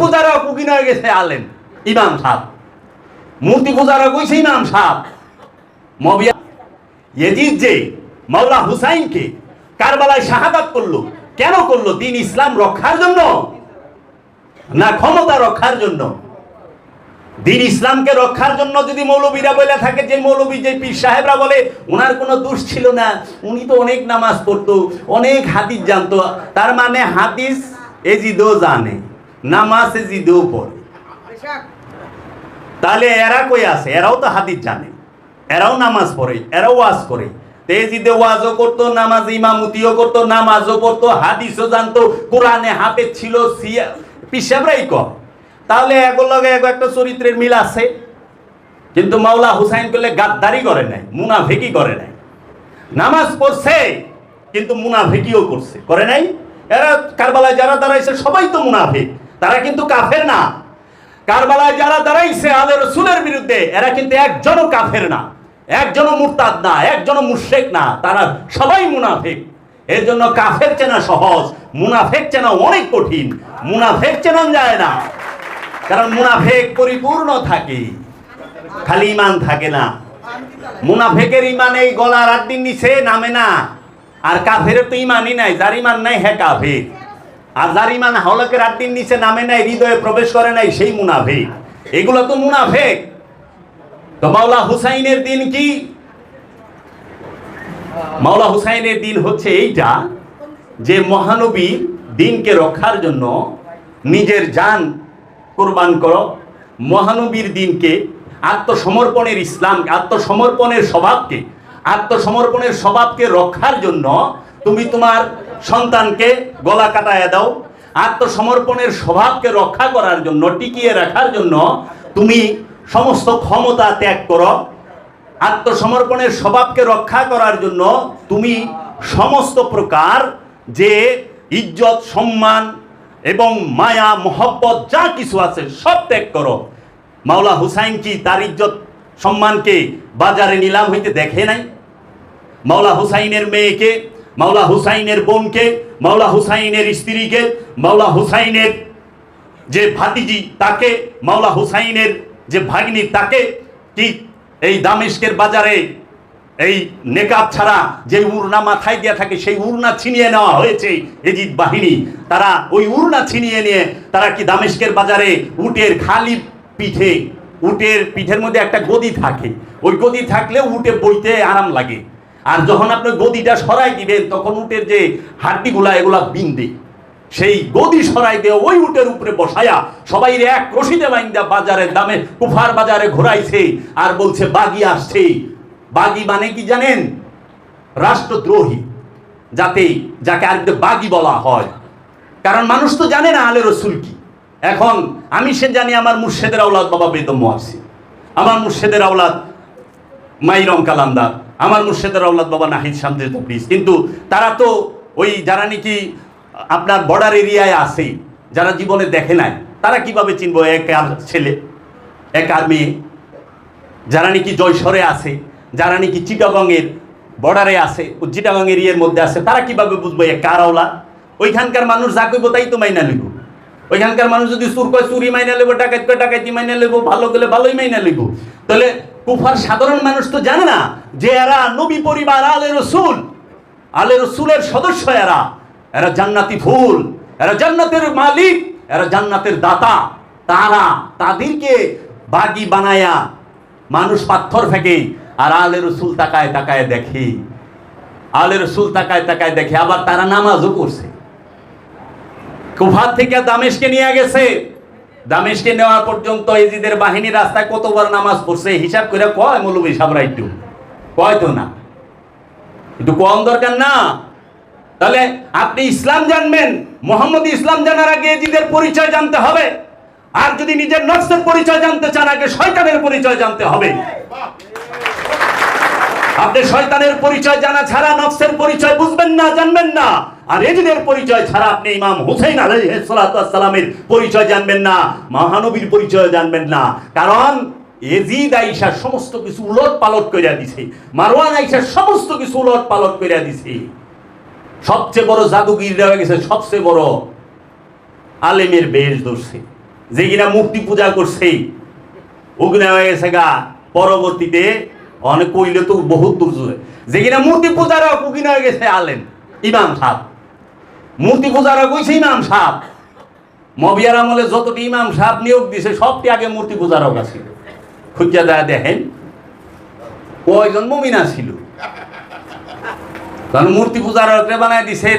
পূজারা হয়ে গেছে আলেম, ইমাম সাহ মূর্তি পূজারা কইছে ইমাম সাহ মবিয়া ইয়েজিদ যে মাওলা হুসাইনকে কারবালায় শাহাদাত করল, কেন করল? দিন ইসলাম রক্ষার জন্য না ক্ষমতা রক্ষার জন্য? দিন ইসলামকে রক্ষার জন্য যদি মৌলবীরা বলে থাকে, যে মৌলবী, যে পীর সাহেবরা বলে, ওনার কোনো দোষ ছিল না, উনি তো অনেক নামাজ পড়তো, অনেক হাদিস জানতো, তার মানে হাদিস এজিদও জানে। নামাজ এজিদও পড়ে। তাহলে এরা কই আছে? এরাও তো হাদিস জানে। এরাও নামাজ পড়ে, এরাও ওয়াজ করে। তেজিদে ওয়াজও করতো, নামাজ ইমামতিও করতো, নামাজও পড়তো, হাদিসও জানতো, কোরআনে হাফেজ ছিল, সিয়া পিসাবরাই কর তাহলে লগে এগো একটা চরিত্রের মিল আছে। কিন্তু মাওলা হুসাইন করলে গাদ্দারি করে নাই মুনাফেকি করে নাই। নামাজ পড়ছে, কিন্তু মুনাফেকিও করছে। করে নাই? এরা কারবালায় যারা দাঁড়াইছে, সবাই তো মুনাফেক। তারা কিন্তু কাফের না। কারবালায় যারা দাঁড়াইছে আলে রসুলের বিরুদ্ধে, এরা কিন্তু একজনও কাফের না। একজনও মুরতাদ না, একজনও মুশরেক না, তারা সবাই মুনাফেক। এর জন্য কাফের চেনা সহজ, মুনাফেক চেনা অনেক কঠিন। মুনাফেক চেনা যায় না। কারণ মুনাফেক পরিপূর্ণ থাকে, খালি ইমান থাকে না। মুনাফেকের ইমান এই গলার আটদিন নিচে নামে না। আর কাফের তো ইমানই নাই, যার ইমান নাই হ্যাঁ কাফের। আর যার ইমান আটদিন নিচে নামে নাই, হৃদয়ে প্রবেশ করে নাই, সেই মুনাফেক। এগুলো তো মুনাফেক। তো মাওলা হুসাইনের দিন কি? মাওলা হুসাইনের দিন হচ্ছে এইটা, যে মহানবী দিনকে রক্ষার জন্য নিজের জান কোরবান করো। মহানবীর দিনকে আত্মসমর্পণের ইসলাম, আত্মসমর্পণের স্বভাবকে আত্মসমর্পণের স্বভাবকে রক্ষার জন্য তুমি তোমার সন্তানকে গলা কাটায় দাও। আত্মসমর্পণের স্বভাবকে রক্ষা করার জন্য, টিকিয়ে রাখার জন্য তুমি সমস্ত ক্ষমতা ত্যাগ করো। আত্মসমর্পণের স্বভাবকে রক্ষা করার জন্য তুমি সমস্ত প্রকার যে ইজ্জত, সম্মান এবং মায়া, মোহব্বত, যা কিছু আছে সব ত্যাগ করো। মাওলা হুসাইন কি তার ইজ্জত, সম্মানকে বাজারে নিলাম হইতে দেখে নাই? মাওলা হুসাইনের মেয়েকে মাওলা হুসাইনের বোনকে, মাওলা হুসাইনের স্ত্রীকে, মাওলা হুসাইনের যে ভাতিজি তাকে, মাওলা হুসাইনের যে ভাগ্নি তাকে, কি এই দামেস্কের বাজারে এই নেকাব ছাড়া যে উড়না মাথায় দেওয়া থাকে, সেই উড়না ছিনিয়ে নেওয়া হয়েছে এজিদ বাহিনী। তারা ওই উড়না ছিনিয়ে নিয়ে তারা কি দামেস্কের বাজারে উটের খালি পিঠে, উটের পিঠের মধ্যে একটা গদি থাকে। ওই গদি থাকলে উটে বইতে আরাম লাগে। আর যখন আপনি গদিটা সরাই দিবেন, তখন উটের যে হাড্ডিগুলা, এগুলা বিন্দে। সেই গদি সরাই দিয়ে ওই উটের উপরে বসায়া সবাই এক রশিদে বাইন্দা বাজারের দামে, কুফার বাজারে ঘোরাইছে আর বলছে, বাগি আসছে। বাগি মানে কি জানেন? রাষ্ট্রদ্রোহী, যাতে যাকে আরেকটু বাগি বলা হয়। কারণ মানুষ তো জানে না আলে রসুল কি। এখন আমি সে জানি আমার মুর্শেদের আওলাদ বাবা বেদম আছে। আমার মুর্শেদের আওলাদ মাইরম কালান্দার আমার মুর্শেদের আওলাদ বাবা নাহিদ শামদে তবরিজ কিন্তু তারা তো ওই যারা নাকি আপনার বর্ডার এরিয়ায় আছে, যারা জীবনে দেখে নাই, তারা কীভাবে চিনব এক আর ছেলে, এক আর মেয়ে? যারা নাকি জয়সরে আছে, যারা নাকি চিটাগংয়ের বর্ডারে আছে চিটাগং এরিয়ার মধ্যে আছে, তারা কীভাবে বুঝব এক কার আওলা ওইখানকার মানুষ যা কইব তাই তো মাইনা লিব ওইখানকার মানুষ যদি চুর কয় চুরি মাইনা লেবো ডাকাত কয় মাইনা লেবো ভালো গেলে ভালোই মাইনা লিব তাহলে কুফার সাধারণ মানুষ তো জানে না যে এরা নবী পরিবার আলে রসুল। আলে রসুলের সদস্য এরা। এরা জান্নাতি ফুল, এরা জান্নাতের মালিক, এরা জান্নাতের দাতা। তারা তাদেরকে বাগি বানায়া মানুষ পাথর ফেঁকে, আর আলে রসুল তাকায় তাকায় দেখে। আলে রসুল তাকায় তাকায় দেখে, আবার তারা নামাজও করছে কুফার থেকে দামেশকে নিয়ে গেছে। দামেশকে নেওয়া পর্যন্ত এজিদের বাহিনী রাস্তায় কতবার নামাজ পড়ছে হিসাব করে কয় মৌলবী সাবরা একটু? কয় তো না? একটু কম দরকার না। তাহলে আপনি ইসলাম জানবেন, মোহাম্মদ ইসলাম জানার আগে এজিদের পরিচয় জানতে হবে। আর যদি নিজের নকশের পরিচয় জানতে চান, আগে শয়তানের পরিচয় জানতে হবে। আপনি শয়তানের পরিচয় জানা ছাড়া, নফসের পরিচয় বুঝবেন না, জানবেন না। আর এজিদের পরিচয় ছাড়া আপনি ইমাম হুসাইন আলাইহিসসালামের পরিচয় জানবেন না, মহানবীর পরিচয় জানবেন না। কারণ এজিদ আইসা সমস্ত কিছু উলট পালট করিয়া দিছে, মারওয়ান আইসা সমস্ত কিছু উলট পালট করিয়া দিছে। সবচেয়ে বড় জাদুগির হয়ে গেছে, সবচেয়ে বড় আলেমের বেশ ধরছে। যে কিনা মূর্তি পূজা করছে ওগুলো হয়ে গেছে গা, পরবর্তীতে অনেক কইলে তো বহুত দূর জুড়ে যে কিনা মূর্তি পূজারা কুকিনা গেছে আলেন ইমাম সাহ মূর্তি পূজারা কইছে ইমাম সাহ মবিয়ার আমলে যতটি ইমাম সাহ নিয়োগ দিছে, সবটি আগে মূর্তি পূজারও কাছে খুঁজা দেয়া দেখেন কয়জন মমিনা ছিল। কারণ মূর্তি পূজারকে বানায় দিছে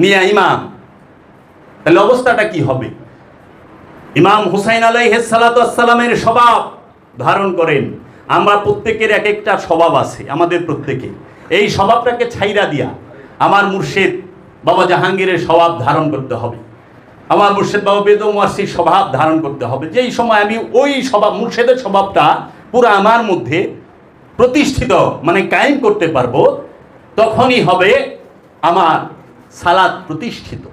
মিয়া ইমাম। তাহলে অবস্থাটা কি হবে? ইমাম হুসাইন আলাইসালামের স্বভাব ধারণ করেন। আমরা প্রত্যেকের এক একটা স্বভাব আছে, আমাদের প্রত্যেকে এই স্বভাবটাকে ছাইরা দিয়া আমার মুর্শেদ বাবা জাহাঙ্গীরের স্বভাব ধারণ করতে হবে। আমার মুর্শেদ বাবা বেদম ওয়াসির স্বভাব ধারণ করতে হবে। যেই সময় আমি ওই স্বভাব, মুর্শেদের স্বভাবটা পুরো আমার মধ্যে প্রতিষ্ঠিত মানে কায়েম করতে পারব, তখনই হবে আমার সালাদ প্রতিষ্ঠিত।